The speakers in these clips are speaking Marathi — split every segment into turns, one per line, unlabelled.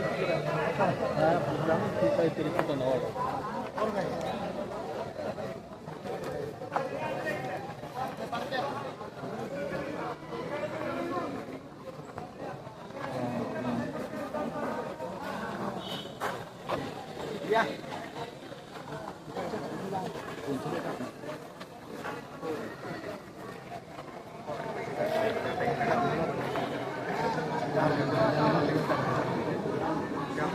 普段聞いてることの多い。Yeah. Thank you.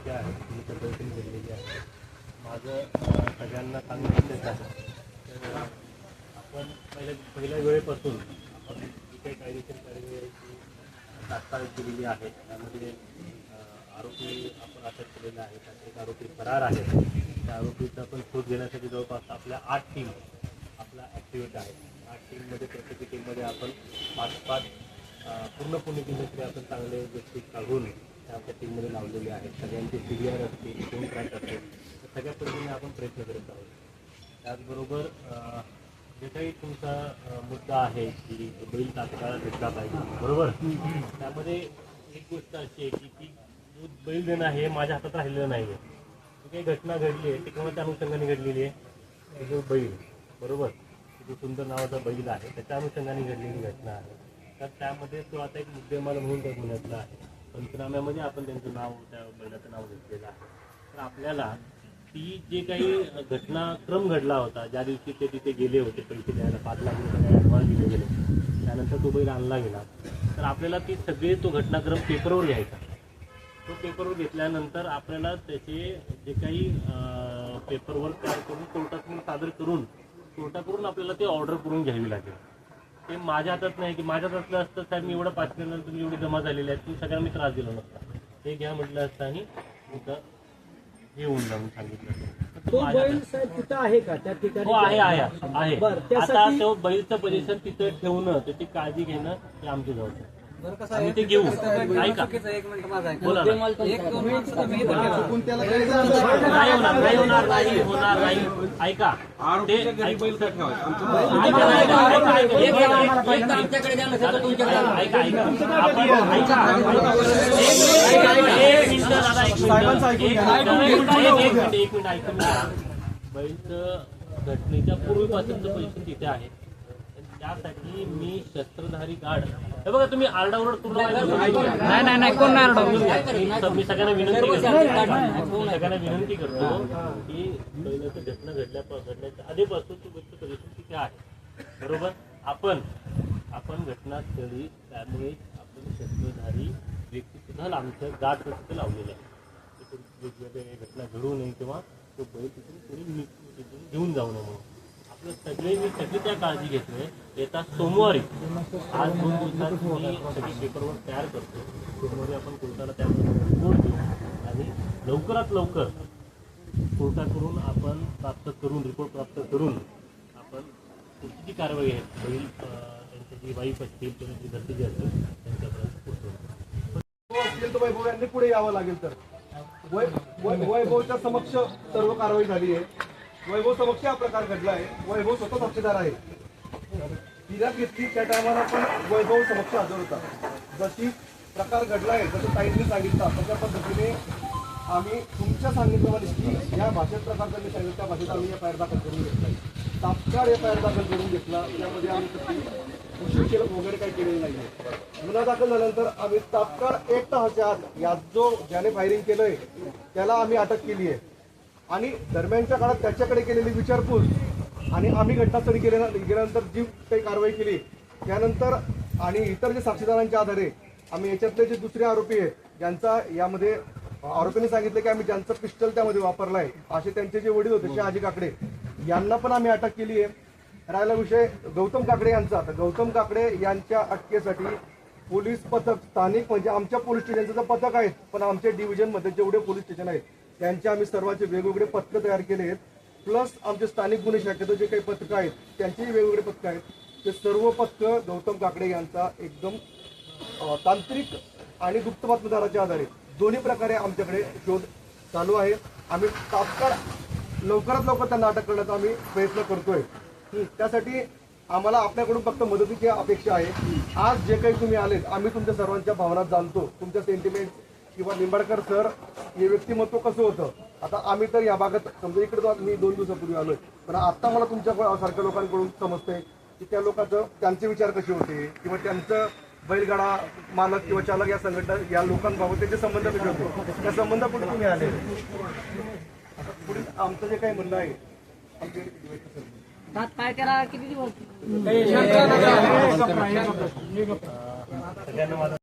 जे आहे तुम्ही पद्धतीने घेतलेली आहे माझं अं, सगळ्यांना सांगितलंच आहे तर आपण पहिल्या पहिल्या वेळेपासून आपण जी काही कायदेशीर कार्यवाही तात्काळ केलेली आहे. त्यामध्ये आरोपी आपण अटक केलेला आहे. त्यात एक आरोपी फरार आहे. त्या आरोपीचा पण शोध घेण्यासाठी जवळपास आपल्या आठ टीम आपला ॲक्टिवेट आहे. आठ टीममध्ये प्रत्येक टीममध्ये आपण पाच पाच पूर्ण पूर्ण पुणे जिल्ह्यातले आपण चांगले व्यक्ती काढून त्या आपल्या टीममध्ये लावलेले आहेत. सगळ्यांचे सी बी आर असतील फोन ट्रॅक असतील तर सगळ्या पद्धतीने आपण प्रयत्न करत आहोत. त्याचबरोबर जे काही तुमचा मुद्दा आहे की बैल तात्काळ घेतला पाहिजे बरोबर? त्यामध्ये एक गोष्ट अशी आहे की ती दूध बैल देणं हे माझ्या हातात राहिलेलं नाही आहे जी काही घटना घडली आहे ती कोणाच्या अनुषंगाने घडलेली आहे? जो बैल बरोबर? जो सुंदर नावाचा बैल आहे त्याच्या अनुषंगाने घडलेली घटना आहे. तर त्यामध्ये तो आता एक मुद्देमाल म्हणून त्या गुन्ह्यातला आहे. पंचनाम्यामध्ये आपण त्यांचं नाव त्या बैलाचं नाव घेतलेलं आहे. तर आपल्याला ती जे काही घटनाक्रम घडला होता ज्या दिवशी ते तिथे गेले होते पैसे द्यायला पाच लाख रुपये ॲडव्हान्स दिले गेले त्यानंतर तो बैल आणला गेला. तर आपल्याला ती सगळे तो घटनाक्रम पेपरवर घ्यायचा. तो पेपरवर घेतल्यानंतर आपल्याला त्याचे जे काही पेपरवर तयार करून कोर्टातून सादर करून कोर्टाकडून आपल्याला ते ऑर्डर करून घ्यावी लागेल. ते माझ्या हातात नाही की माझ्यात असलं असतं साहेब मी एवढं पाच केलं तुम्ही एवढी जमा झालेली आहे तुम्ही सगळ्यांना मी त्रास दिला नसता. ते घ्या म्हटलं असतं आणि होऊन जाऊन सांगितलं.
तो बैल साहेब तिथं आहे का? त्या ठिकाणी
हो आहे आहे आहे.
बरं,
आता
त्यासाठी-
तो बैलचं पोझिशन तिथं ठेवणं त्याची काळजी घेणं हे आमची जबाबदारी. ते घेऊ ऐका. बोला. नाही होणार नाही होणार ऐका ते ऐका, ऐका, घटनेच्या पूर्वीपासूनचं पैसे तिथे आहे त्यासाठी मी शस्त्रधारी गार्ड. हे बघा तुम्ही आरडाओरड करू नका.
नाही नाही नाही कोण नाही.
मी मी सगळ्यांना विनंती करतो. सगळ्यांना विनंती करतो की पहिल्याचं घटना घडल्या घडण्याच्या आधीपासून तो व्यक्त पोझिशन तिथे आहे. बरोबर? आपण आपण घटनास्थळी त्यामुळे आपण शस्त्रधारी व्यक्ती सुद्धा आमचं गाठ तिथे लावलेलं आहे तिथून वेगवेगळ्या घटना घडू नये किंवा तो बैल तिथून कोणी घेऊन जाऊ नये म्हणून. आपलं सगळे मी सगळी त्या काळजी घेतोय. येता सोमवारी. आज दोन दिवसात मी सगळी पेपरवर तयार करतो सोमवारी आपण कोर्टाला त्या रिपोर्ट आणि लवकरात लवकर कोर्टाकडून आपण प्राप्त करून रिपोर्ट प्राप्त करून आपण पुढची जी कारवाई आहे बैल अं, त्यांची जी वाईफ असतील किंवा जी असेल असतील त्यांच्यापर्यंत पोहोचवतो
असतील तर वैभव यांनी पुढे यावं लागेल तर. वय वय वैभवच्या समक्ष सर्व कारवाई झाली आहे. वैभव समक्ष हा प्रकार घडला आहे. वैभव स्वतः साक्षीदार आहे. तिला घेतली त्या टायमाला पण वैभव समक्ष हजर होता जशी प्रकार घडला आहे जसं ताईंनी सांगितलं. तशा पद्धतीने आम्ही तुमच्या सांगितल्यामध्ये की या भाषेत प्रकार त्यांनी सांगितलं त्या भाषेत आम्ही एफ आय आर दाखल करून घेतला तात्काळ एफ आय आर दाखल करून घेतला. त्यामध्ये आम्ही तशी उशीर केलं वगैरे काही केलेलं नाही गुन्हा दाखल झाल्यानंतर आम्ही तात्काळ एक तासाच्या आत यात जो ज्याने फायरिंग केलं आहे त्याला आम्ही अटक केली आहे. आणि दरम्यानच्या काळात त्याच्याकडे केलेली विचारपूस आणि आम्ही घटनास्थळी गेल्या गेल्यानंतर जी काही कारवाई केली त्यानंतर आणि इतर जे साक्षीदारांच्या आधारे आम्ही याच्यातले जे दुसरे आरोपी आहेत ज्यांचा यामध्ये आरोपींनी सांगितलं की आम्ही ज्यांचं पिस्टल त्यामध्ये वापरलं आहे असे त्यांचे जे वडील होते शहाजी काकडे यांना पण आम्ही अटक केली आहे. राहिला विषय गौतम काकडे यांचा. तर गौतम काकडे यांच्या अटकेसाठी पोलीस पथक स्थानिक म्हणजे आमच्या पोलीस स्टेशनचं जे पथक आहेत पण आमच्या डिव्हिजनमध्ये जेवढे पोलीस स्टेशन आहेत त्यांचे आम्ही सर्वांचे वेगवेगळे पथकं तयार केले आहेत. प्लस आमचे स्थानिक गुन्हे शाखेचं जे काही पथकं आहेत त्यांचेही वेगवेगळे पथकं आहेत. ते सर्व पथकं गौतम काकडे यांचा एकदम तांत्रिक आणि गुप्त बातमीदाराच्या आधारे. दोन्ही प्रकारे आमच्याकडे शोध चालू आहे. आम्ही तात्काळ लवकरात लवकर त्यांना अटक करण्याचा आम्ही प्रयत्न करतोय. त्यासाठी आम्हाला आपल्याकडून फक्त मदतीची अपेक्षा आहे. आज जे काही तुम्ही आलेत आम्ही तुमच्या सर्वांच्या भावना जाणतो. तुमच्या सेंटिमेंट किंवा निंबाडकर सर हे व्यक्तिमत्व कसं होतं आता आम्ही तर या भागात समजा इकडे तो मी दोन दिवसापूर्वी आलोय पण आता मला तुमच्या सारख्या लोकांकडून समजतंय की त्या लोकांचं त्यांचे विचार कसे होते किंवा त्यांचं बैलगाडा मालक किंवा चालक या संघटना या लोकांबाबत त्यांचे संबंध कसे होते त्या संबंधापुढे तुम्ही आले आता पुढील आमचं जे काही म्हणणं आहे आमचे
दात काय करा किती दिवस
सगळ्यांना माझा